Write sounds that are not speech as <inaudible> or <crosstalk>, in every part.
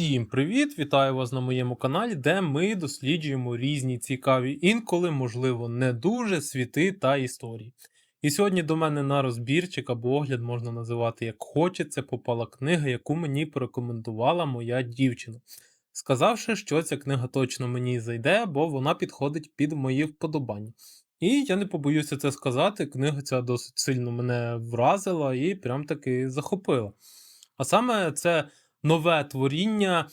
Всім привіт! Вітаю вас на моєму каналі, де ми досліджуємо різні цікаві, інколи, можливо, не дуже світи та історії. І сьогодні до мене на розбірчик або огляд можна називати як хочеться, попала книга, яку мені порекомендувала моя дівчина, сказавши, що ця книга точно мені зайде, бо вона підходить під мої вподобання. І я не побоюся це сказати, книга ця досить сильно мене вразила і прям таки захопила. А саме це нове творіння,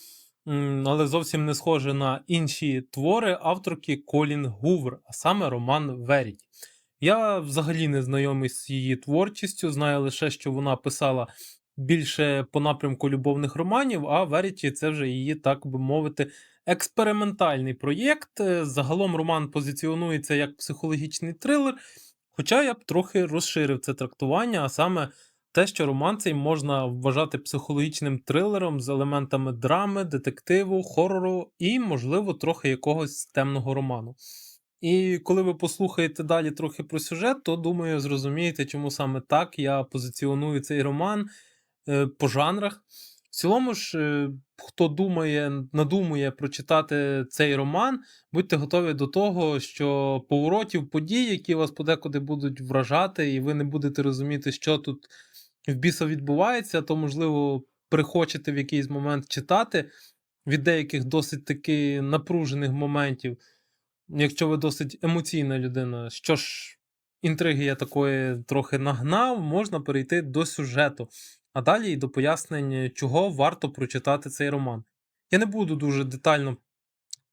але зовсім не схоже на інші твори авторки Колін Гувер, а саме роман Веріті. Я взагалі не знайомий з її творчістю, знаю лише, що вона писала більше по напрямку любовних романів, а Веріті це вже її, так би мовити, експериментальний проєкт. Е, Загалом роман позиціонується як психологічний трилер, хоча я б трохи розширив це трактування, а саме те, що роман цей можна вважати психологічним трилером з елементами драми, детективу, хорору і, можливо, трохи якогось темного роману. І коли ви послухаєте далі трохи про сюжет, то думаю, зрозумієте, чому саме так я позиціоную цей роман е, по жанрах. В цілому ж, е, хто думає, надумує прочитати цей роман, будьте готові до того, що поворотів подій, які вас подекуди будуть вражати, і ви не будете розуміти, що тут в біса відбувається, то, можливо, прихочете в якийсь момент читати від деяких досить таки напружених моментів. Якщо ви досить емоційна людина, що ж, інтриги я такої трохи нагнав, можна перейти до сюжету, а далі і до пояснень, чого варто прочитати цей роман. Я не буду дуже детально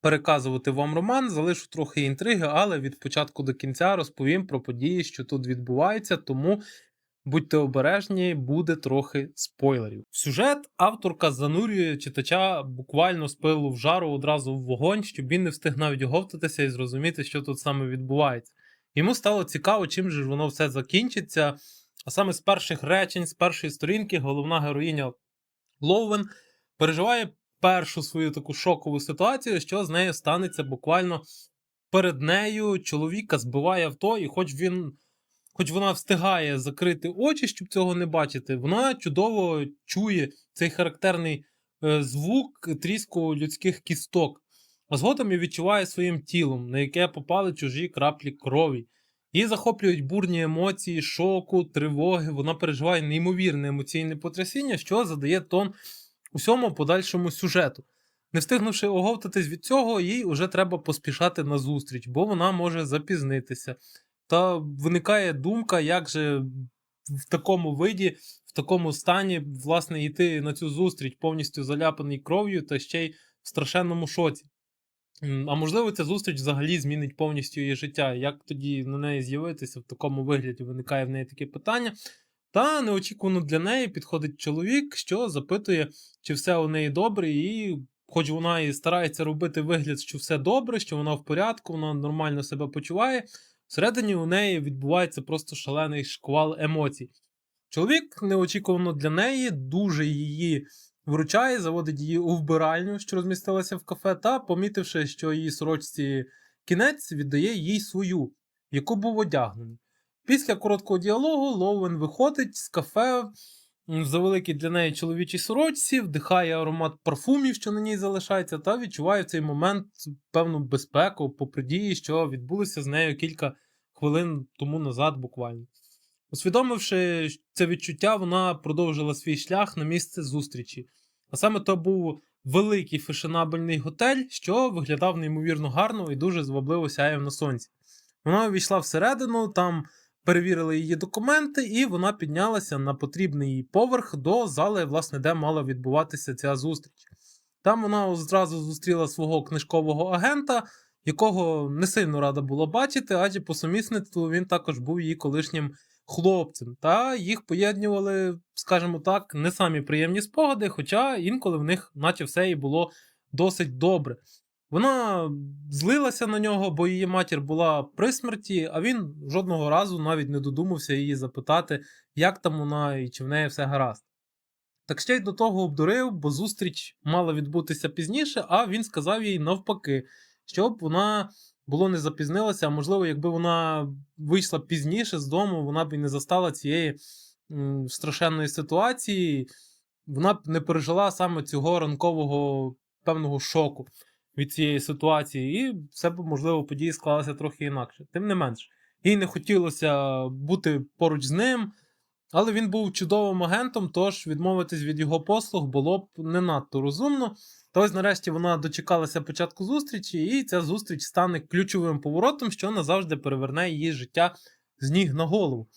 переказувати вам роман, залишу трохи інтриги, але від початку до кінця розповім про події, що тут відбуваються, тому будьте обережні, буде трохи спойлерів. Сюжет авторка занурює читача буквально з пилу в жару одразу в вогонь, щоб він не встиг навіть оговтатися і зрозуміти, що тут саме відбувається. Йому стало цікаво, чим же ж воно все закінчиться. А саме з перших речень, з першої сторінки, головна героїня Лоуен переживає першу свою таку шокову ситуацію, що з нею станеться буквально перед нею. Чоловіка збиває авто, і хоч він. Хоч вона встигає закрити очі, щоб цього не бачити, вона чудово чує цей характерний е, звук тріску людських кісток, а згодом і відчуває своїм тілом, на яке попали чужі краплі крові. Її захоплюють бурні емоції, шоку, тривоги. Вона переживає неймовірне емоційне потрясіння, що задає тон усьому подальшому сюжету. Не встигнувши оговтатись від цього, їй уже треба поспішати на зустріч, бо вона може запізнитися. Та виникає думка, як же в такому виді, в такому стані, власне, йти на цю зустріч повністю заляпаний кров'ю та ще й в страшенному шоці. А можливо, ця зустріч взагалі змінить повністю її життя. Як тоді на неї з'явитися в такому вигляді? Виникає в неї таке питання. Та неочікувано для неї підходить чоловік, що запитує, чи все у неї добре, і хоч вона і старається робити вигляд, що все добре, що вона в порядку, вона нормально себе почуває. Всередині у неї відбувається просто шалений шквал емоцій. Чоловік неочікувано для неї дуже її вручає, заводить її у вбиральню, що розмістилася в кафе, та, помітивши, що її сорочці кінець, віддає їй свою, яку був одягнений. Після короткого діалогу Лоуен виходить з кафе в завеликій для неї чоловічій сорочці, вдихає аромат парфумів, що на ній залишається, та відчуває в цей момент певну безпеку по події, що відбулися з нею кілька хвилин тому назад, буквально. Усвідомивши це відчуття, вона продовжила свій шлях на місце зустрічі. А саме то був великий фешенабельний готель, що виглядав неймовірно гарно і дуже звабливо сяяв на сонці. Вона увійшла всередину, там перевірили її документи, і вона піднялася на потрібний їй поверх до зали, власне, де мала відбуватися ця зустріч. Там вона одразу зустріла свого книжкового агента, якого не сильно рада була бачити, адже по сумісництву він також був її колишнім хлопцем. Та їх поєднували, скажімо так, не самі приємні спогади, хоча інколи в них, наче все і було досить добре. Вона злилася на нього, бо її матір була при смерті, а він жодного разу навіть не додумався її запитати, як там вона і чи в неї все гаразд. Так ще й до того обдурив, бо зустріч мала відбутися пізніше, а він сказав їй навпаки, щоб вона було не запізнилася, а можливо, якби вона вийшла пізніше з дому, вона б і не застала цієї страшенної ситуації. вона б не пережила саме цього ранкового певного шоку від цієї ситуації, і все б, можливо, події склалися трохи інакше. Тим не менш, їй не хотілося бути поруч з ним, але він був чудовим агентом, тож відмовитись від його послуг було б не надто розумно. Та ось нарешті вона дочекалася початку зустрічі, і ця зустріч стане ключовим поворотом, що назавжди переверне її життя з ніг на голову.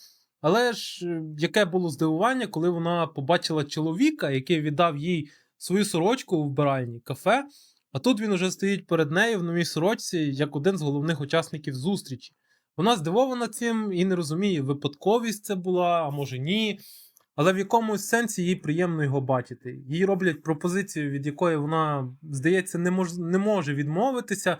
Але ж е, яке було здивування, коли вона побачила чоловіка, який віддав їй свою сорочку у вбиральні кафе, а тут він уже стоїть перед нею в новій сорочці як один з головних учасників зустрічі. Вона здивована цим і не розуміє, випадковість це була, а може ні. Але в якомусь сенсі їй приємно його бачити. Їй роблять пропозицію, від якої вона, здається, не, мож, не може відмовитися.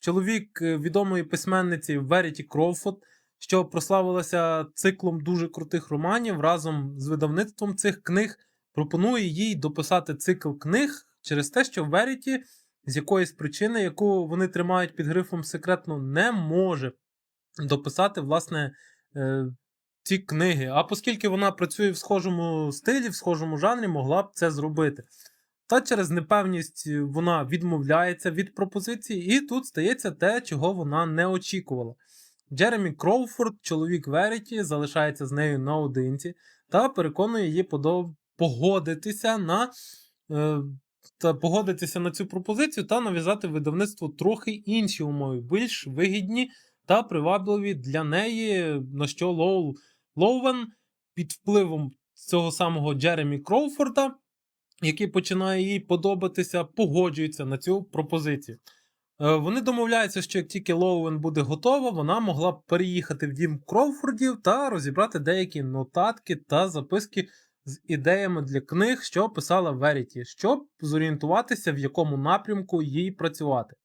Чоловік е, відомої письменниці Веріті Кроуфорд, що прославилася циклом дуже крутих романів разом з видавництвом цих книг, пропонує їй дописати цикл книг через те, що Веріті з якоїсь причини, яку вони тримають під грифом секретно, не може дописати, власне, е, ці книги. А оскільки вона працює в схожому стилі, в схожому жанрі, могла б це зробити. Та через непевність вона відмовляється від пропозиції, і тут стається те, чого вона не очікувала. Джеремі Кроуфорд, чоловік Веріті, залишається з нею наодинці та переконує її погодитися на е, погодитися на цю пропозицію та нав'язати видавництву трохи інші умови, більш вигідні та привабливі для неї, на що Лоу Лоувен під впливом цього самого Джеремі Кроуфорда, який починає їй подобатися, погоджується на цю пропозицію. Е, Вони домовляються, що як тільки Лоуен буде готова, вона могла б переїхати в дім Кроуфордів та розібрати деякі нотатки та записки з ідеями для книг, що писала Веріті, щоб зорієнтуватися, в якому напрямку їй працювати.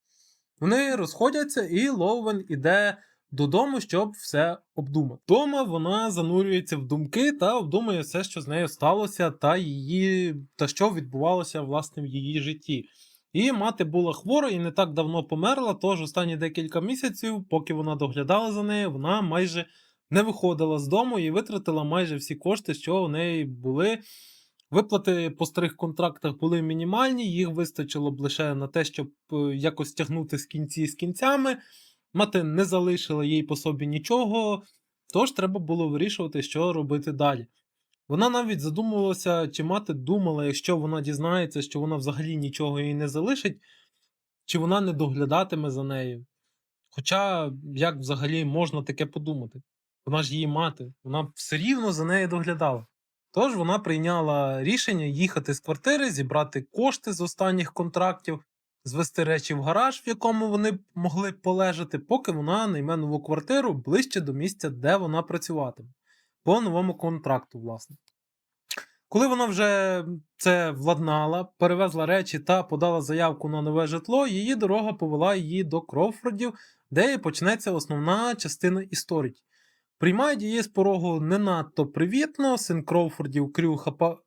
Вони розходяться, і Лоуен іде додому, щоб все обдумати. Дома вона занурюється в думки та обдумує все, що з нею сталося, та її та що відбувалося власне в її житті. Її мати була хвора і не так давно померла, тож останні декілька місяців, поки вона доглядала за нею, вона майже не виходила з дому і витратила майже всі кошти, що у неї були. Виплати по старих контрактах були мінімальні, їх вистачило б лише на те, щоб е, якось тягнути з кінці з кінцями. Мати не залишила їй по собі нічого, тож треба було вирішувати, що робити далі. Вона навіть задумувалася, чи мати думала, якщо вона дізнається, що вона взагалі нічого їй не залишить, чи вона не доглядатиме за нею. Хоча, як взагалі можна таке подумати? Вона ж її мати, вона все рівно за нею доглядала. Тож вона прийняла рішення їхати з квартири, зібрати кошти з останніх контрактів, звести речі в гараж, в якому вони могли полежати, поки вона найме нову квартиру ближче до місця, де вона працюватиме, по новому контракту, власне. Коли вона вже це владнала, перевезла речі та подала заявку на нове житло, її дорога повела її до Крофордів, де і почнеться основна частина історії. Приймають її з порогу не надто привітно, син Кроуфордів Крю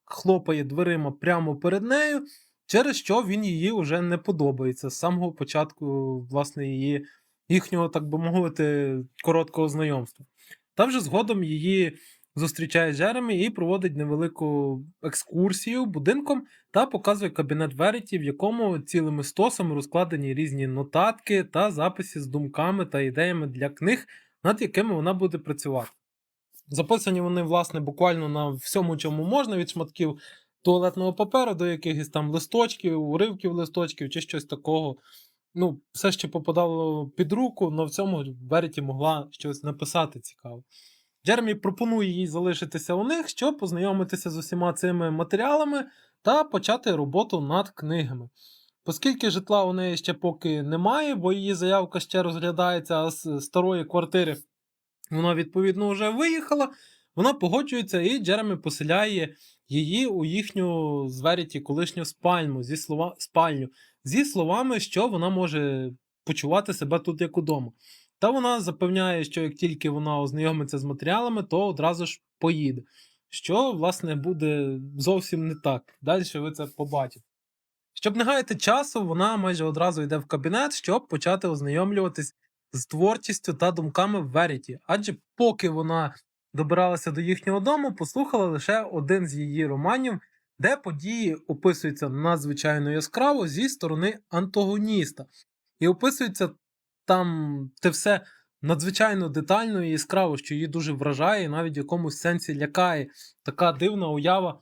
хлопає дверима прямо перед нею, через що він її вже не подобається з самого початку власне, її, їхнього, так би мовити, короткого знайомства. Та вже згодом її зустрічає Джеремі і проводить невелику екскурсію будинком та показує кабінет Веріті, в якому цілими стосами розкладені різні нотатки та записи з думками та ідеями для книг, над якими вона буде працювати. Записані вони, власне, буквально на всьому, чому можна, від шматків туалетного паперу до якихось там листочків, уривків листочків чи щось такого. Ну, все, що попадало під руку, але в цьому Веріті могла щось написати цікаве. Джеремі пропонує їй залишитися у них, щоб познайомитися з усіма цими матеріалами та почати роботу над книгами. Оскільки житла у неї ще поки немає, бо її заявка ще розглядається, а з старої квартири вона, відповідно, вже виїхала, вона погоджується, і Джеремі поселяє її у їхню з колишню спальню зі, слова, спальню, зі словами, що вона може почувати себе тут як удома. Та вона запевняє, що як тільки вона ознайомиться з матеріалами, то одразу ж поїде. Що, власне, буде зовсім не так. Далі ви це побачите. Щоб не гаяти часу, вона майже одразу йде в кабінет, щоб почати ознайомлюватись з творчістю та думками Веріті. Адже поки вона добиралася до їхнього дому, послухала лише один з її романів де події описуються надзвичайно яскраво зі сторони антагоніста. І описується там те все надзвичайно детально і яскраво, що її дуже вражає, і навіть в якомусь сенсі лякає. Така дивна уява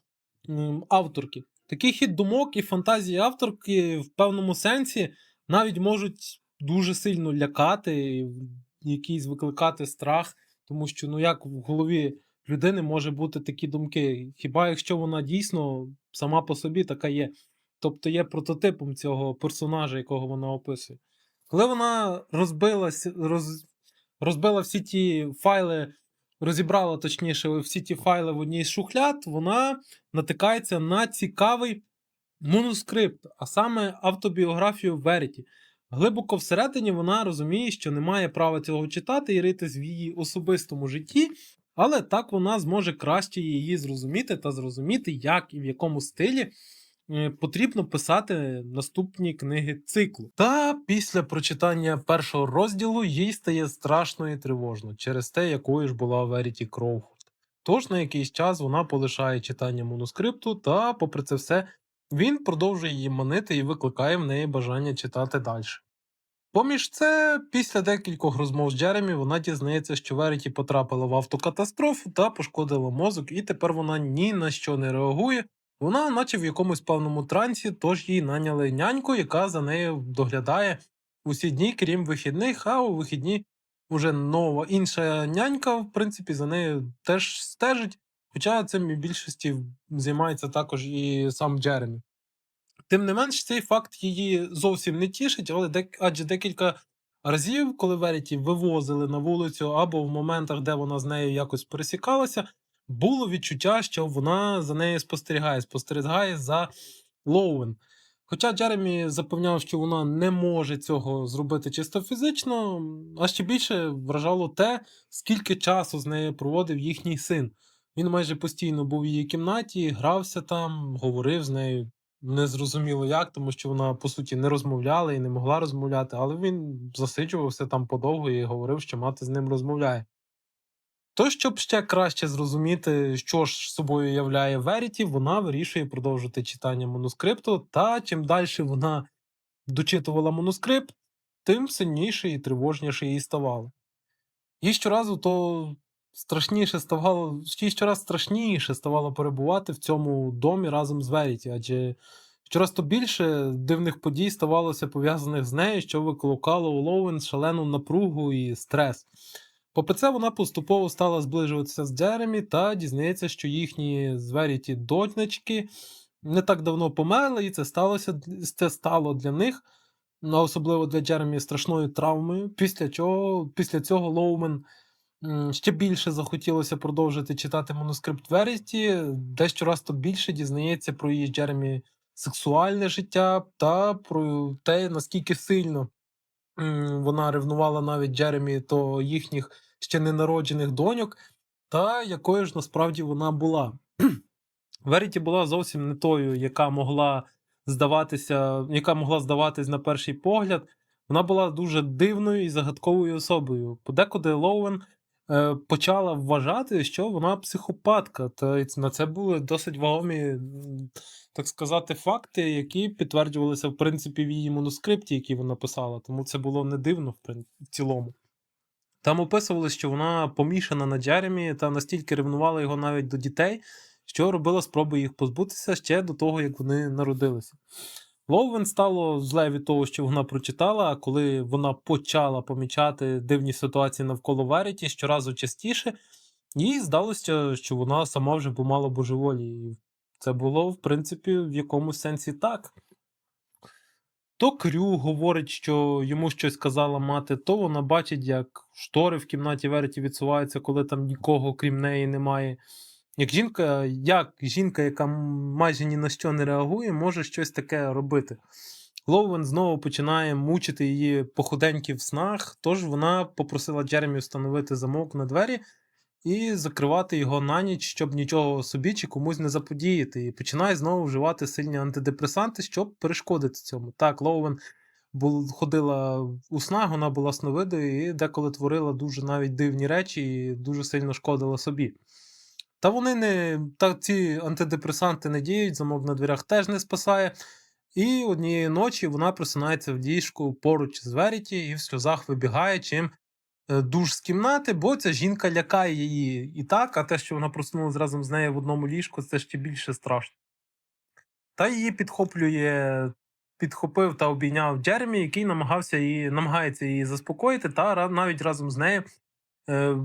авторки. Такий хід думок і фантазії авторки в певному сенсі навіть можуть дуже сильно лякати, і якийсь викликати страх, тому що ну як в голові людини може бути такі думки, хіба якщо вона дійсно сама по собі така є, тобто є прототипом цього персонажа, якого вона описує. Коли вона розбилась, роз, розбила всі ті файли, розібрала точніше всі ті файли в одній з шухляд, вона натикається на цікавий манускрипт, а саме автобіографію Веріті. Глибоко всередині вона розуміє, що не має права цього читати і ритись в її особистому житті, але так вона зможе краще її зрозуміти та зрозуміти, як і в якому стилі потрібно писати наступні книги циклу. Та після прочитання першого розділу їй стає страшно і тривожно через те, якою ж була Веріті Кроуфорд. Тож на якийсь час вона полишає читання манускрипту, та, попри це все, він продовжує її манити і викликає в неї бажання читати далі. Поміж це, після декількох розмов з Джеремі, вона дізнається, що Веріті потрапила в автокатастрофу та пошкодила мозок, і тепер вона ні на що не реагує. Вона, наче в якомусь певному трансі, тож їй наняли няньку, яка за нею доглядає усі дні, крім вихідних, а у вихідні вже нова інша нянька, в принципі, за нею теж стежить. Хоча цим і більшості займається також і сам Джеремі. Тим не менш, цей факт її зовсім не тішить, але дек... адже декілька разів, коли Веріті вивозили на вулицю або в моментах, де вона з нею якось пересікалася, було відчуття, що вона за нею спостерігає, спостерігає за Лоуен. Хоча Джеремі запевняв, що вона не може цього зробити чисто фізично, а ще більше вражало те, скільки часу з нею проводив їхній син. Він майже постійно був в її кімнаті, грався там, говорив з нею. Незрозуміло як, тому що вона по суті не розмовляла і не могла розмовляти, але він засиджувався там подовго і говорив, що мати з ним розмовляє. То, щоб ще краще зрозуміти, що ж собою являє Веріті, вона вирішує продовжити читання манускрипту, та чим далі вона дочитувала манускрипт, тим сильніше і тривожніше їй ставало. І щоразу то страшніше ставало, й щораз страшніше ставало перебувати в цьому домі разом з Веріті, адже щораз то більше дивних подій ставалося пов'язаних з нею, що викликало у Лоуен шалену напругу і стрес. Попри це, вона поступово стала зближуватися з Джеремі та дізнається, що їхні з Веріті дочнички не так давно померли, і це сталося це стало для них, ну, особливо для Джеремі, страшною травмою. Після чого, після цього Лоумен ще більше захотілося продовжити читати манускрипт Веріті, дещо раз то більше дізнається про її Джеремі сексуальне життя та про те, наскільки сильно вона ревнувала навіть Джеремі то їхніх ще ненароджених доньок, та якою ж насправді вона була. <clears throat> Веріті була зовсім не тою, яка могла здаватися, яка могла здаватись на перший погляд. Вона була дуже дивною і загадковою особою. Подекуди Лоуен почала вважати, що вона психопатка. Та на це були досить вагомі, так сказати, факти, які підтверджувалися, в принципі, в її манускрипті, який вона писала. Тому це було не дивно в цілому. Там описувалось, що вона помішана на Джеремі та настільки ревнувала його навіть до дітей, що робила спроби їх позбутися ще до того, як вони народилися. Лоуен стало зле від того, що вона прочитала, а коли вона почала помічати дивні ситуації навколо Веріті щоразу частіше, їй здалося, що вона сама вже помала божеволі. І це було, в принципі, в якомусь сенсі так. То Крю говорить, що йому щось казала мати, то вона бачить, як штори в кімнаті Вереті відсуваються, коли там нікого, крім неї, немає. Як жінка, як жінка, яка майже ні на що не реагує, може щось таке робити. Лоуен знову починає мучити її похуденьки в снах, тож вона попросила Джеремі встановити замок на двері і закривати його на ніч, щоб нічого собі чи комусь не заподіяти. І починає знову вживати сильні антидепресанти, щоб перешкодити цьому. Так, Лоуен ходила у снах, вона була сновидою і деколи творила дуже навіть дивні речі і дуже сильно шкодила собі. Та вони не та ці антидепресанти не діють, замок на дверях теж не спасає. І однієї ночі вона просинається в ліжку поруч з Веріті і в сльозах вибігає, чим е, душ з кімнати, бо ця жінка лякає її і так, а те, що вона проснулася разом з нею в одному ліжку, це ще більше страшно. Та її підхоплює, підхопив та обійняв Джеремі, який намагався її, намагається її заспокоїти, та навіть разом з нею е,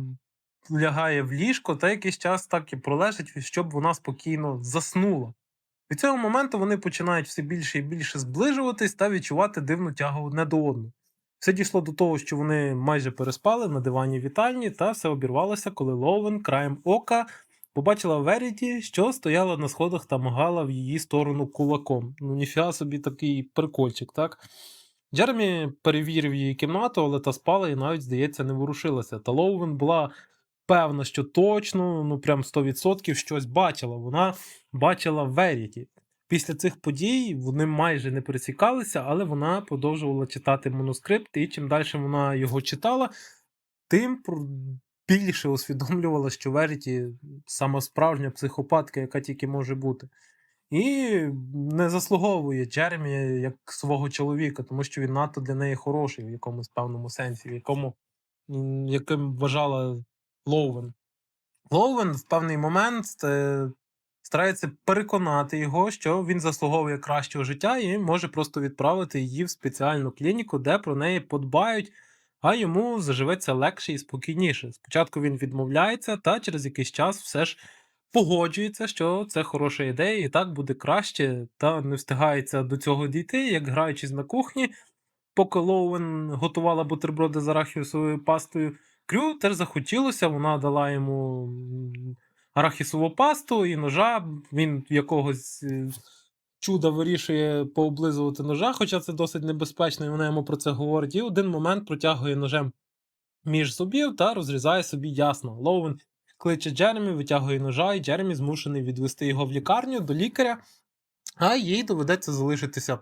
лягає в ліжко та якийсь час так і пролежить, щоб вона спокійно заснула. Від цього моменту вони починають все більше і більше зближуватись та відчувати дивну тягу одне до одного. Все дійшло до того, що вони майже переспали на дивані вітальні, та все обірвалося, коли Ловен краєм ока побачила Веріті, що стояла на сходах та магала в її сторону кулаком. Ну, ніфіга собі такий прикольчик, так? Джеремі перевірив її кімнату, але та спала і навіть, здається, не ворушилася. Та Лоуен була певна, що точно, ну прям 100% щось бачила. Вона бачила Веріті. Після цих подій вони майже не пересікалися, але вона продовжувала читати манускрипт, і чим далі вона його читала, тим більше усвідомлювала, що Веріті сама справжня психопатка, яка тільки може бути. І не заслуговує Джеремі як свого чоловіка, тому що він надто для неї хороший в якомусь певному сенсі, в якому яким вважала Лоуен. Лоуен в певний момент е, старається переконати його, що він заслуговує кращого життя і може просто відправити її в спеціальну клініку, де про неї подбають, а йому заживеться легше і спокійніше. Спочатку він відмовляється, та через якийсь час все ж погоджується, що це хороша ідея, і так буде краще, та не встигається до цього дійти, як граючись на кухні, поки Лоуен готувала бутерброди з арахісовою пастою. Крю теж захотілося, вона дала йому арахісову пасту і ножа. Він якогось е, чуда вирішує пооблизувати ножа, хоча це досить небезпечно, і вона йому про це говорить. І один момент протягує ножем між зубів та розрізає собі ясно. Лоуен кличе Джеремі, витягує ножа, і Джеремі змушений відвести його в лікарню до лікаря, а їй доведеться залишитися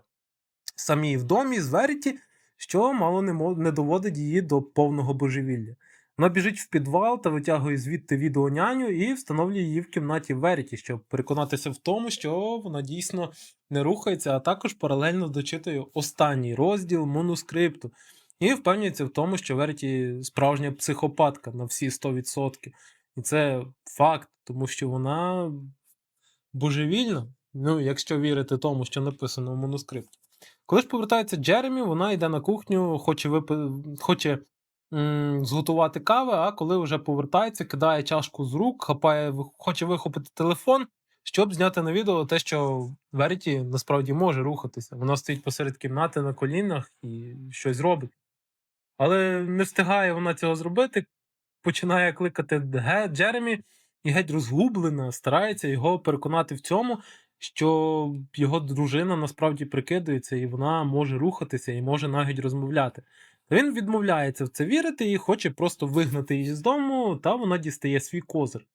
самій в домі з Веріті, що мало не, доводить її до повного божевілля. Вона біжить в підвал та витягує звідти відеоняню і встановлює її в кімнаті Веріті, щоб переконатися в тому, що вона дійсно не рухається, а також паралельно дочитує останній розділ манускрипту. І впевнюється в тому, що Веріті справжня психопатка на всі 100%. І це факт, тому що вона божевільна, ну, якщо вірити тому, що написано в манускрипті. Коли ж повертається Джеремі, вона йде на кухню, хоче випи... хоче зготувати кави, а коли вже повертається, кидає чашку з рук, хапає, хоче вихопити телефон, щоб зняти на відео те, що Веріті насправді може рухатися. Вона стоїть посеред кімнати на колінах і щось робить. Але не встигає вона цього зробити, починає кликати Ге- Джеремі і геть розгублена, старається його переконати в цьому, що його дружина насправді прикидується, і вона може рухатися і може навіть розмовляти. Він відмовляється в це вірити і хоче просто вигнати її з дому, та вона дістає свій козир.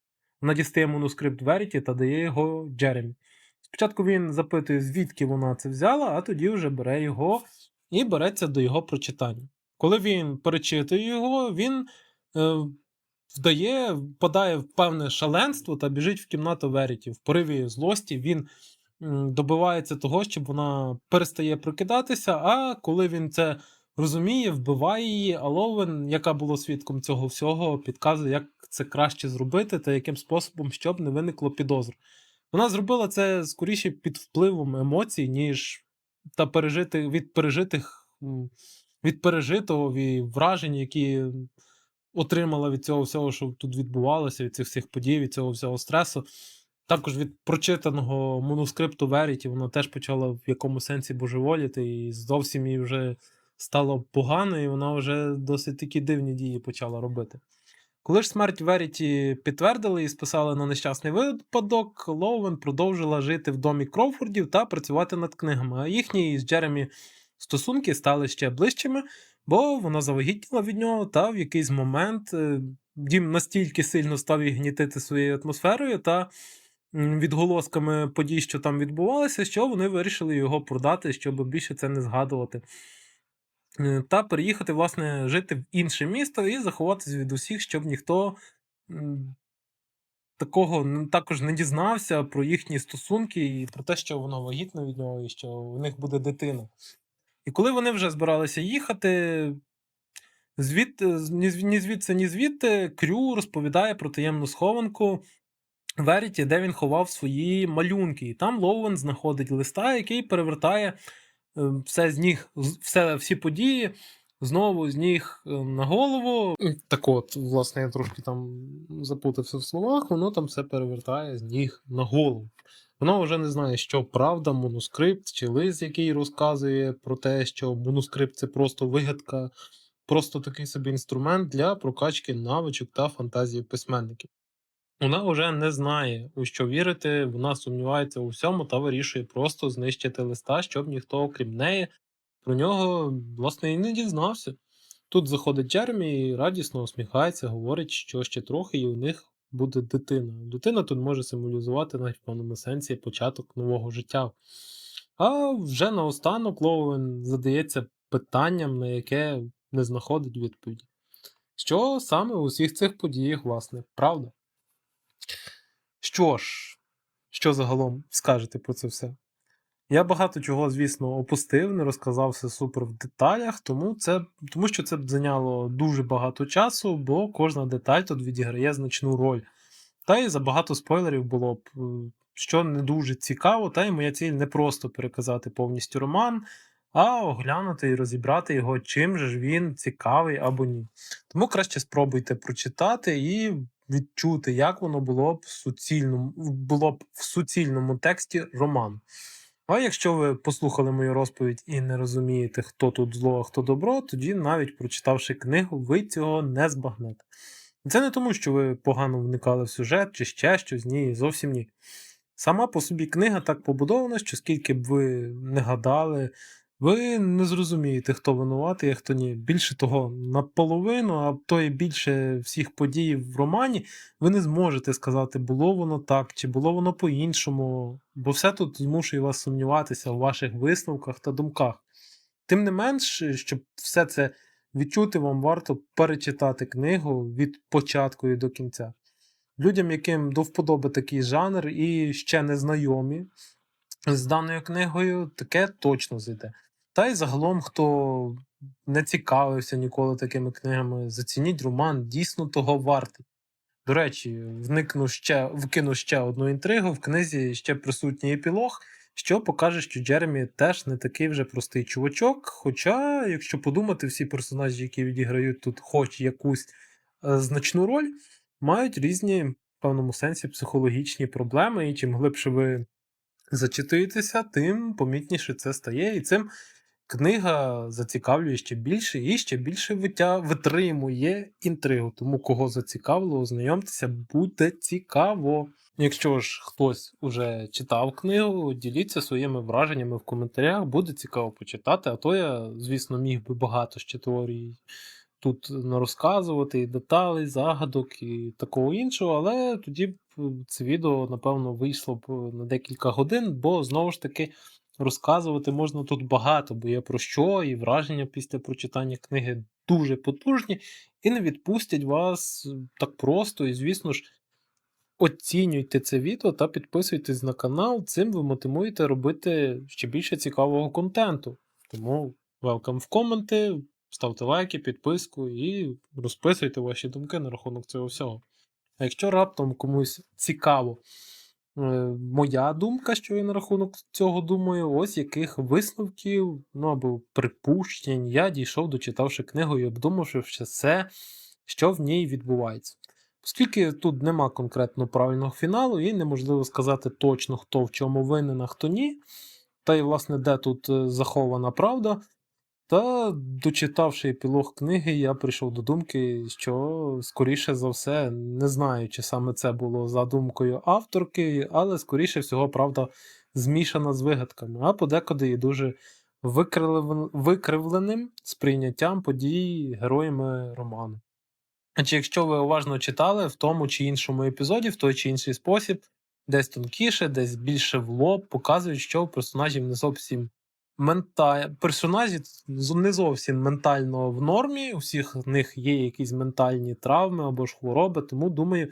Вона дістає манускрипт Веріті та дає його Джеремі. Спочатку він запитує, звідки вона це взяла, а тоді вже бере його і береться до його прочитання. Коли він перечитує його, він е, вдає, впадає в певне шаленство та біжить в кімнату Веріті. В пориві злості він добивається того, щоб вона перестає прокидатися, а коли він це розуміє, вбиває її, а Ловен, яка була свідком цього всього, підказує, як це краще зробити та яким способом, щоб не виникло підозр. Вона зробила це скоріше під впливом емоцій, ніж та пережити від пережитих від пережитого і вражень, які отримала від цього всього, що тут відбувалося, від цих всіх подій, від цього всього стресу. Також від прочитаного манускрипту Веріті вона теж почала в якому сенсі божеволіти, і зовсім їй вже стало погано, і вона вже досить такі дивні дії почала робити. Коли ж смерть Веріті підтвердили і списали на нещасний випадок, Лоуен продовжила жити в домі Кроуфордів та працювати над книгами. А їхні з Джеремі стосунки стали ще ближчими, бо вона завагітніла від нього, та в якийсь момент е, дім настільки сильно став їх гнітити своєю атмосферою та відголосками подій, що там відбувалося, що вони вирішили його продати, щоб більше це не згадувати. Е, Та переїхати, власне, жити в інше місто і заховатися від усіх, щоб ніхто такого також не дізнався про їхні стосунки і про те, що вона вагітна від нього, і що у них буде дитина. І коли вони вже збиралися їхати, звідти ні звідси, ні звідти Крю розповідає про таємну схованку Веріті, де він ховав свої малюнки. І там Лоуен знаходить листа, який перевертає, е, все з ніг все всі події знову з ніг, е, на голову. Так от, власне, я трошки там заплутався в словах, воно там все перевертає з ніг на голову. Воно вже не знає, що правда, манускрипт чи лист, який розказує про те, що манускрипт це просто вигадка, просто такий собі інструмент для прокачки навичок та фантазії письменників. Вона вже не знає, у що вірити, вона сумнівається у всьому та вирішує просто знищити листа, щоб ніхто, окрім неї, про нього, власне, і не дізнався. Тут заходить Джеремі і радісно усміхається, говорить, що ще трохи і у них буде дитина. Дитина тут може символізувати навіть в сенсі початок нового життя. А вже наостанок Лоуен задається питанням, на яке не знаходить відповіді. Що саме у всіх цих подіях, власне, правда? Що ж, що загалом скажете про це все? Я багато чого, звісно, опустив, не розказав все супер в деталях, тому це, тому що це б зайняло дуже багато часу, бо кожна деталь тут відіграє значну роль. Та й забагато спойлерів було б, е, що не дуже цікаво, та й моя ціль не просто переказати повністю роман, а оглянути і розібрати його, чим же ж він цікавий або ні. Тому краще спробуйте прочитати і відчути, як воно було б в суцільному, було б в суцільному тексті роману. А якщо ви послухали мою розповідь і не розумієте, хто тут зло, а хто добро, тоді навіть прочитавши книгу, ви цього не збагнете. Це не тому, що ви погано вникали в сюжет чи ще щось, ні, зовсім ні. Сама по собі книга так побудована, що скільки б ви не гадали, ви не зрозумієте, хто винуватий, а хто ні. Більше того, наполовину, а то і більше всіх подій в романі, ви не зможете сказати, було воно так, чи було воно по-іншому, бо все тут змушує вас сумніватися у ваших висновках та думках. Тим не менш, щоб все це відчути, вам варто перечитати книгу від початку і до кінця. Людям, яким до вподоби такий жанр і ще не знайомі з даною книгою, таке точно зайде. Та й загалом, хто не цікавився ніколи такими книгами, зацініть роман, дійсно того вартий. До речі, вникну ще, вкину ще одну інтригу. В книзі ще присутній епілог, що покаже, що Джеремі теж не такий вже простий чувачок. Хоча, якщо подумати, всі персонажі, які відіграють тут хоч якусь е, значну роль, мають різні в певному сенсі психологічні проблеми, і чим глибше ви зачитуєтеся, тим помітніше це стає. І цим книга зацікавлює ще більше і ще більше витя... витримує інтригу. Тому кого зацікавило, ознайомтеся, буде цікаво. Якщо ж хтось уже читав книгу, діліться своїми враженнями в коментарях, буде цікаво почитати. А то я, звісно, міг би багато ще теорій тут розказувати, і деталей, загадок і такого іншого, але тоді б це відео, напевно, вийшло б на декілька годин, бо знову ж таки розказувати можна тут багато, бо є про що, і враження після прочитання книги дуже потужні, і не відпустять вас так просто. І, звісно ж, оцінюйте це відео та підписуйтесь на канал. Цим ви мотивуєте робити ще більше цікавого контенту. Тому welcome в коменти, ставте лайки, підписку і розписуйте ваші думки на рахунок цього всього. А якщо раптом комусь цікаво е, моя думка, що я на рахунок цього думаю, ось яких висновків, ну або припущень я дійшов, дочитавши книгу і обдумавши все, що в ній відбувається. Оскільки тут нема конкретно правильного фіналу, і неможливо сказати точно, хто в чому винен, а хто ні. Та й, власне, де тут е, захована правда. Та, дочитавши епілог книги, я прийшов до думки, що, скоріше за все, не знаю, чи саме це було за думкою авторки, але, скоріше всього, правда, змішана з вигадками, а подекуди і дуже викривленим сприйняттям подій героями роману. Чи якщо ви уважно читали в тому чи іншому епізоді, в той чи інший спосіб, десь тонкіше, десь більше в лоб, показують, що у персонажів не зовсім мента... персонажі не зовсім ментально в нормі, у всіх в них є якісь ментальні травми або ж хвороби, тому думаю,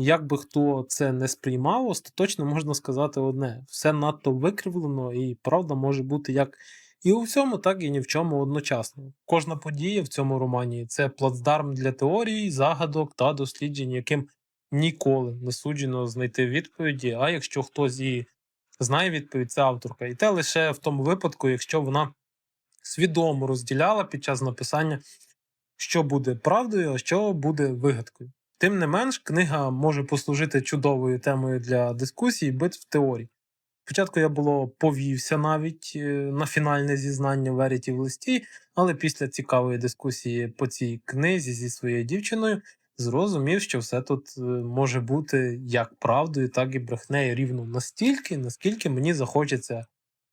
Як би хто це не сприймав, остаточно можна сказати одне: все надто викривлено, і правда може бути як і у всьому, так і ні в чому одночасно. Кожна подія в цьому романі це плацдарм для теорій, загадок та досліджень, яким ніколи не суджено знайти відповіді. А якщо хтось і знає відповідь, це авторка. І те лише в тому випадку, якщо вона свідомо розділяла під час написання, що буде правдою, а що буде вигадкою. Тим не менш, книга може послужити чудовою темою для дискусій, битв теорій. Спочатку я було повівся навіть е, на фінальне зізнання Веріті в листі, але після цікавої дискусії по цій книзі зі своєю дівчиною зрозумів, що все тут е, може бути як правдою, так і брехнею рівно настільки, наскільки мені захочеться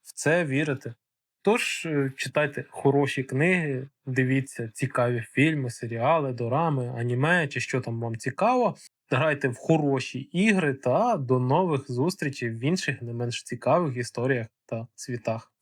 в це вірити. Тож е, читайте хороші книги, дивіться цікаві фільми, серіали, дорами, аніме чи що там вам цікаво. Грайте в хороші ігри та до нових зустрічей в інших не менш цікавих історіях та світах.